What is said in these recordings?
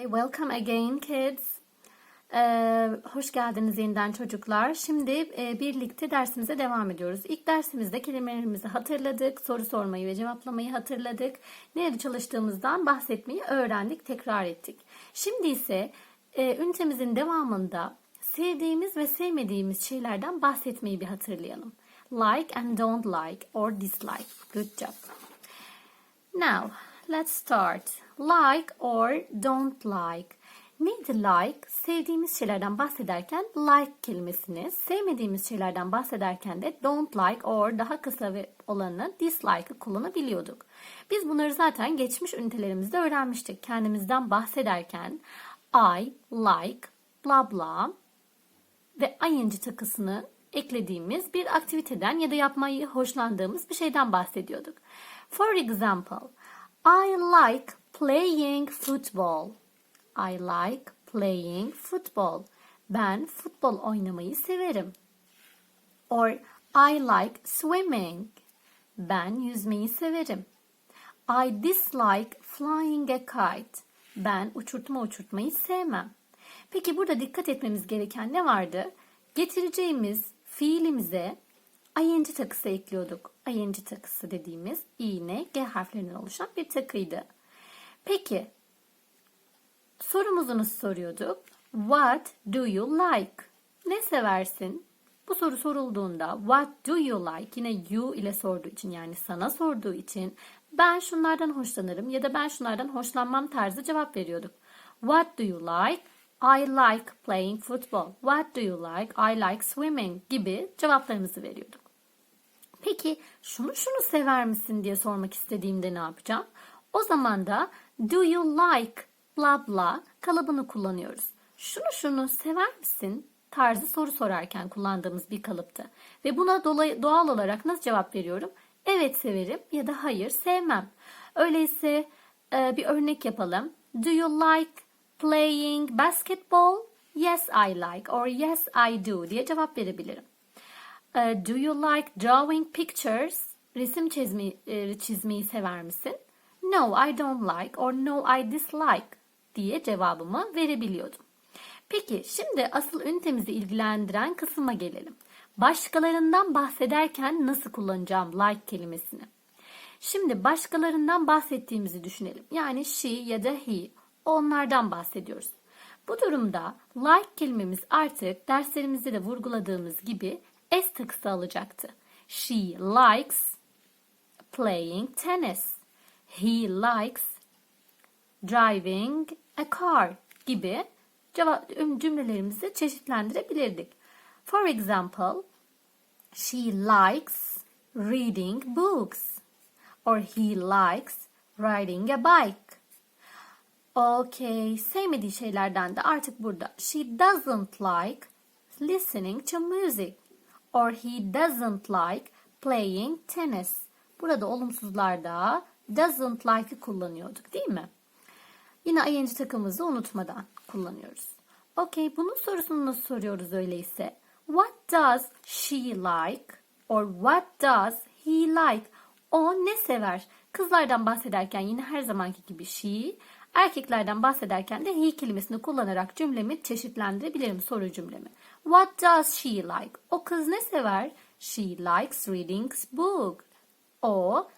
Okay, welcome again kids. Ee, hoş geldiniz yeniden çocuklar. Şimdi e, birlikte dersimize devam ediyoruz. İlk dersimizde kelimelerimizi hatırladık, soru sormayı ve cevaplamayı hatırladık. Nerede çalıştığımızdan bahsetmeyi öğrendik, tekrar ettik. Şimdi ise e, ünitemizin devamında sevdiğimiz ve sevmediğimiz şeylerden bahsetmeyi bir hatırlayalım. Like and don't like or dislike. Good job. Now, let's start. Like or don't like. Neydi like? Sevdiğimiz şeylerden bahsederken like kelimesini, sevmediğimiz şeylerden bahsederken de don't like or daha kısa olanı dislike'ı kullanabiliyorduk. Biz bunları zaten geçmiş ünitelerimizde öğrenmiştik. Kendimizden bahsederken I, like, bla bla ve ing takısını eklediğimiz bir aktiviteden ya da yapmayı hoşlandığımız bir şeyden bahsediyorduk. For example, I like playing football. I like playing football. Ben futbol oynamayı severim. Or I like swimming. Ben yüzmeyi severim. I dislike flying a kite. Ben uçurtma uçurtmayı sevmem. Peki burada dikkat etmemiz gereken ne vardı? Getireceğimiz fiilimize ing takısı ekliyorduk. ing takısı dediğimiz i, n, g harflerinden oluşan bir takıydı. Peki sorumuzu nasıl soruyorduk? What do you like? Ne seversin? Bu soru sorulduğunda what do you like yine you ile sorduğu için yani sana sorduğu için ben şunlardan hoşlanırım ya da ben şunlardan hoşlanmam tarzı cevap veriyorduk. What do you like? I like playing football. What do you like? I like swimming gibi cevaplarımızı veriyorduk. Peki şunu şunu sever misin diye sormak istediğimde ne yapacağım? O zaman da do you like bla bla kalıbını kullanıyoruz. Şunu şunu sever misin tarzı soru sorarken kullandığımız bir kalıptı. Ve buna doğal olarak nasıl cevap veriyorum? Evet severim ya da hayır sevmem. Öyleyse bir örnek yapalım. Do you like playing basketball? Yes I like or yes I do diye cevap verebilirim. E, do you like drawing pictures? Resim çizmeyi, e, çizmeyi sever misin? No I don't like or no I dislike diye cevabımı verebiliyordum. Peki şimdi asıl ünitemizi ilgilendiren kısma gelelim. Başkalarından bahsederken nasıl kullanacağım like kelimesini? Şimdi başkalarından bahsettiğimizi düşünelim. Yani she ya da he onlardan bahsediyoruz. Bu durumda like kelimemiz artık derslerimizde de vurguladığımız gibi s takısı alacaktı. She likes playing tennis. He likes driving a car gibi cümlelerimizi çeşitlendirebilirdik. For example, she likes reading books or he likes riding a bike. Okay, sevmediği şeylerden de artık burada. She doesn't like listening to music or he doesn't like playing tennis. Burada olumsuzlarda doesn't like'ı kullanıyorduk değil mi? Yine ing takımızı unutmadan kullanıyoruz. Okay, bunun sorusunu nasıl soruyoruz öyleyse? What does she like? Or what does he like? O ne sever? Kızlardan bahsederken yine her zamanki gibi she, erkeklerden bahsederken de he kelimesini kullanarak cümlemi çeşitlendirebilirim soru cümlemi. What does she like? O kız ne sever? She likes reading book. O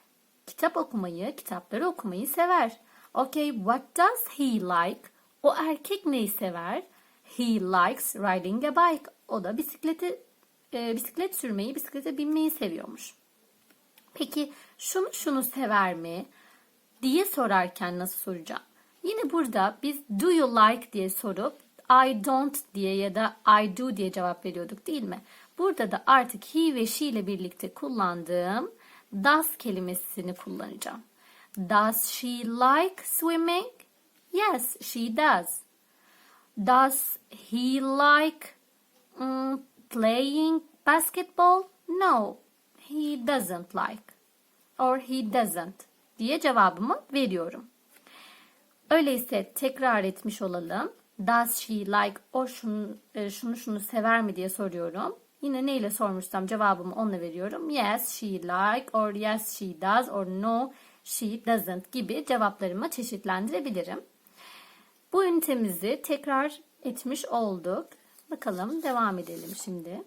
kitap okumayı, kitapları okumayı sever. Okay, what does he like? O erkek neyi sever? He likes riding a bike. O da bisikleti e, bisiklet sürmeyi, bisiklete binmeyi seviyormuş. Peki şunu şunu sever mi? diye sorarken nasıl soracağım? Yine burada biz do you like diye sorup I don't diye ya da I do diye cevap veriyorduk değil mi? Burada da artık he ve she ile birlikte kullandığım does kelimesini kullanacağım. Does she like swimming? Yes, she does. Does he like um, playing basketball? No, he doesn't like. Or he doesn't diye cevabımı veriyorum. Öyleyse tekrar etmiş olalım. Does she like o şunu, e, şunu şunu sever mi diye soruyorum. Yine neyle sormuşsam cevabımı onunla veriyorum. Yes she like or yes she does or no she doesn't gibi cevaplarımı çeşitlendirebilirim. Bu ünitemizi tekrar etmiş olduk. Bakalım devam edelim şimdi.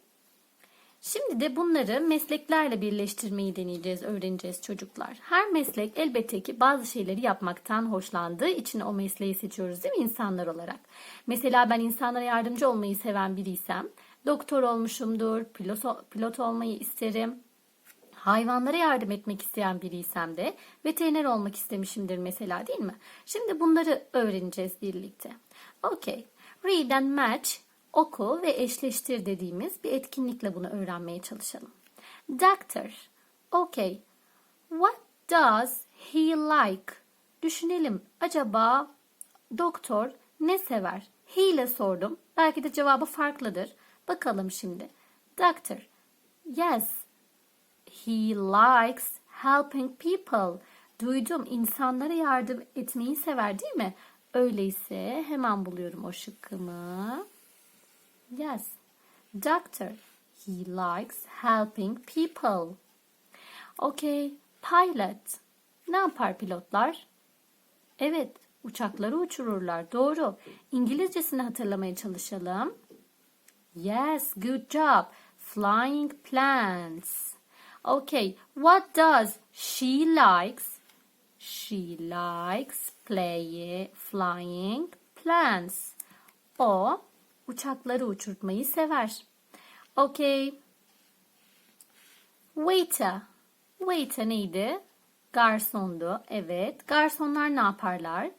Şimdi de bunları mesleklerle birleştirmeyi deneyeceğiz, öğreneceğiz çocuklar. Her meslek elbette ki bazı şeyleri yapmaktan hoşlandığı için o mesleği seçiyoruz değil mi insanlar olarak? Mesela ben insanlara yardımcı olmayı seven biriysem doktor olmuşumdur, pilot, pilot olmayı isterim. Hayvanlara yardım etmek isteyen biriysem de veteriner olmak istemişimdir mesela değil mi? Şimdi bunları öğreneceğiz birlikte. Okay. Read and match oku ve eşleştir dediğimiz bir etkinlikle bunu öğrenmeye çalışalım. Doctor. Okay. What does he like? Düşünelim. Acaba doktor ne sever? He ile sordum. Belki de cevabı farklıdır. Bakalım şimdi. Doctor. Yes. He likes helping people. Duydum. İnsanlara yardım etmeyi sever değil mi? Öyleyse hemen buluyorum o şıkkımı. Yes. Doctor. He likes helping people. Okay. Pilot. Ne yapar pilotlar? Evet, uçakları uçururlar. Doğru. İngilizcesini hatırlamaya çalışalım. Yes, good job. Flying planes. Okay, what does she likes? She likes play, flying planes. O uçakları uçurtmayı sever. Okay. Waiter. Waiter neydi? Garsondu. Evet. Garsonlar ne yaparlar?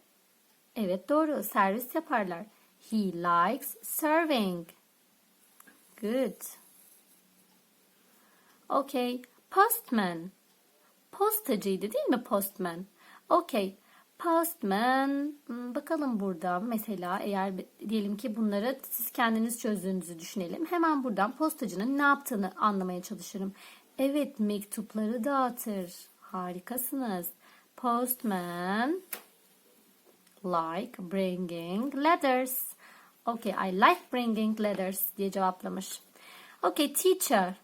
Evet doğru. Servis yaparlar. He likes serving. Good. Okay. Postman. Postacıydı değil mi postman? Okay. Postman. Hmm, Bakalım burada mesela eğer diyelim ki bunları siz kendiniz çözdüğünüzü düşünelim. Hemen buradan postacının ne yaptığını anlamaya çalışırım. Evet mektupları dağıtır. Harikasınız. Postman like bringing letters. Okay, I like bringing letters diye cevaplamış. Okay, teacher.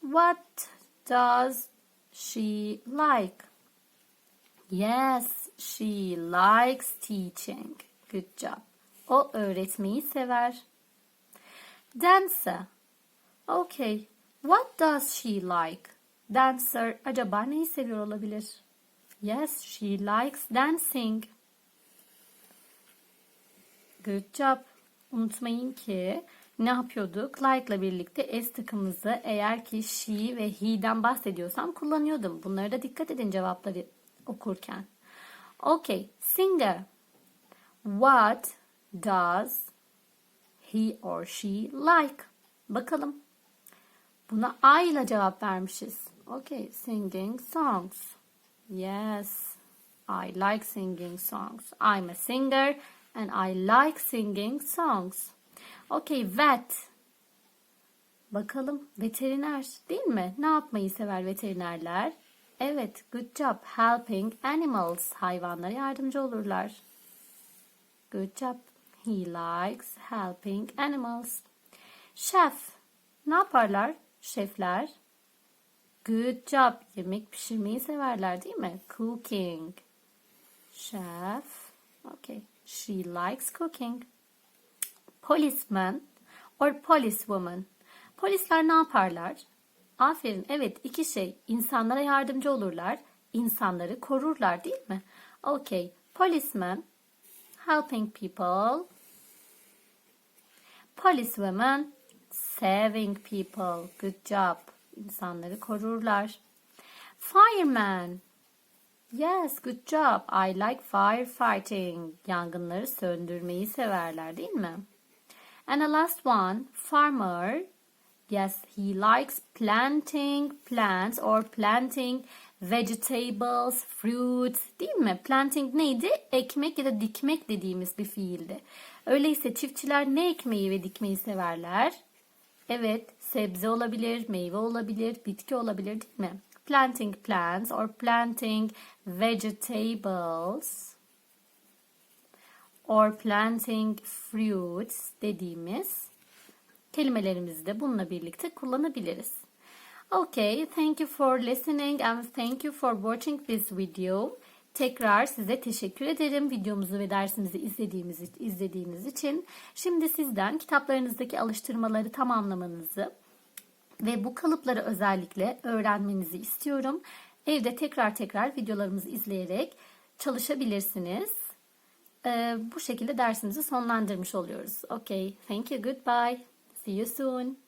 What does she like? Yes, she likes teaching. Good job. O öğretmeyi sever. Dancer. Okay, what does she like? Dancer acaba neyi seviyor olabilir? Yes, she likes dancing. Good job. Unutmayın ki ne yapıyorduk? Like ile birlikte S takımımızı eğer ki she ve he'den bahsediyorsam kullanıyordum. Bunlara da dikkat edin cevapları okurken. Okay, singer. What does he or she like? Bakalım. Buna I ile cevap vermişiz. Okay, singing songs. Yes, I like singing songs. I'm a singer and I like singing songs. Okay, vet. Bakalım veteriner değil mi? Ne yapmayı sever veterinerler? Evet, good job. Helping animals. Hayvanlara yardımcı olurlar. Good job. He likes helping animals. Chef. Ne yaparlar? Şefler. Good job. Yemek pişirmeyi severler değil mi? Cooking. Chef. Okay. She likes cooking. Policeman or policewoman. Polisler ne yaparlar? Aferin. Evet iki şey. İnsanlara yardımcı olurlar. İnsanları korurlar değil mi? Okay. Policeman. Helping people. Policewoman. Saving people. Good job. İnsanları korurlar. Fireman. Yes, good job. I like firefighting. Yangınları söndürmeyi severler değil mi? And the last one, farmer. Yes, he likes planting plants or planting vegetables, fruits değil mi? Planting neydi? Ekmek ya da dikmek dediğimiz bir fiildi. Öyleyse çiftçiler ne ekmeyi ve dikmeyi severler? Evet, sebze olabilir, meyve olabilir, bitki olabilir değil mi? Planting plants or planting vegetables or planting fruits dediğimiz kelimelerimizi de bununla birlikte kullanabiliriz. Okay, thank you for listening and thank you for watching this video. Tekrar size teşekkür ederim videomuzu ve dersimizi izlediğimiz, izlediğiniz için. Şimdi sizden kitaplarınızdaki alıştırmaları tamamlamanızı ve bu kalıpları özellikle öğrenmenizi istiyorum. Evde tekrar tekrar videolarımızı izleyerek çalışabilirsiniz. Ee, bu şekilde dersimizi sonlandırmış oluyoruz. Okay, thank you, goodbye. See you soon.